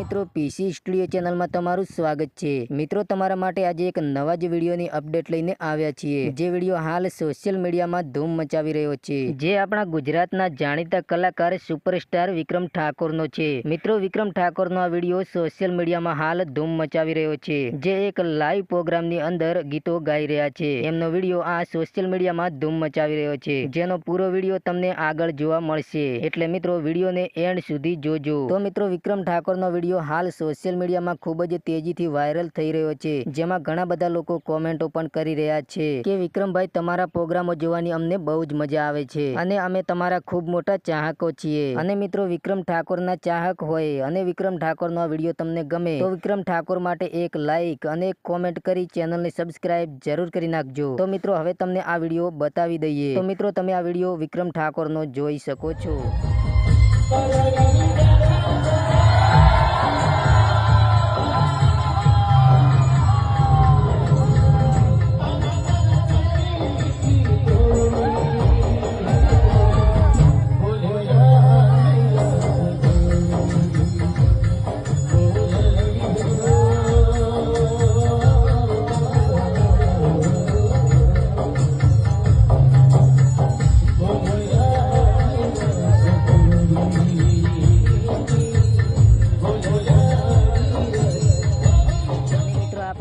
મિત્રો પીસી સ્ટુડિયો ચેનલમાં તમારું સ્વાગત છે. મિત્રો, તમારા માટે આજે એક નવા જ વિડીયોની અપડેટ લઈને આવ્યા છીએ. જે વીડિયો હાલ સોશિયલ મીડિયામાં ધૂમ મચાવી રહ્યો છે. જે આપણા ગુજરાતના જાણીતા કલાકાર સુપરસ્ટાર વિક્રમ ઠાકોરનો છે. મિત્રો, વિક્રમ ઠાકોરનો આ વીડિયો સોશિયલ મીડિયામાં હાલ ધૂમ મચાવી રહ્યો છે. જે એક લાઈવ પ્રોગ્રામની અંદર ગીતો ગાઈ રહ્યા છે. એમનો વીડિયો આ સોશિયલ મીડિયામાં ધૂમ મચાવી રહ્યો છે. જેનો પૂરો વીડિયો તમને આગળ જોવા મળશે. એટલે મિત્રો, વિડીયોને એન્ડ સુધી જોજો. તો મિત્રો, વિક્રમ ઠાકોરનો વીડિયો હાલ સોશિયલ મીડિયામાં ખૂબ જ તેજીથી વાયરલ થઈ રહ્યો છે. જેમાં ઘણા બધા લોકો કોમેન્ટો પણ કરી રહ્યા છે કે, વિક્રમભાઈ, તમારા પ્રોગ્રામો જોવાની અમને બહુ જ મજા આવે છે અને અમે તમારા ખૂબ મોટા ચાહકો છીએ. અને મિત્રો, વિક્રમ ઠાકોરના ચાહક હોય અને વિક્રમ ઠાકોરનો આ વીડિયો તમને ગમે, તો વિક્રમ ઠાકોર માટે એક લાઈક અને એક કોમેન્ટ કરી ચેનલને સબસ્ક્રાઇબ જરૂર કરી નાખજો. તો મિત્રો, હવે તમને આ વીડિયો બતાવી દઈએ. તો મિત્રો, તમે આ વીડિયો વિક્રમ ઠાકોરનો જોઈ શકો છો.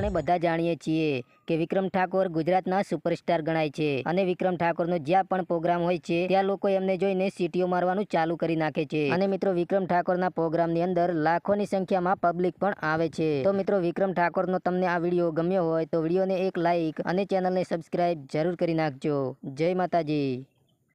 આપણે બધા જાણીએ છીએ કે વિક્રમ ઠાકોર ગુજરાતના સુપરસ્ટાર ગણાય છે. અને વિક્રમ ઠાકોરનો જ્યાં પણ પ્રોગ્રામ હોય છે, ત્યાં લોકો એમને જોઈને સીટીઓ મારવાનું ચાલુ કરી નાખે છે. અને મિત્રો, વિક્રમ ઠાકોરના પ્રોગ્રામની અંદર લાખોની સંખ્યામાં પબ્લિક પણ આવે છે. તો મિત્રો, વિક્રમ ઠાકોરનો તમને આ વીડિયો ગમ્યો હોય તો વિડીયોને એક લાઇક અને ચેનલને સબસ્ક્રાઇબ જરૂર કરી નાખજો. જય માતાજી.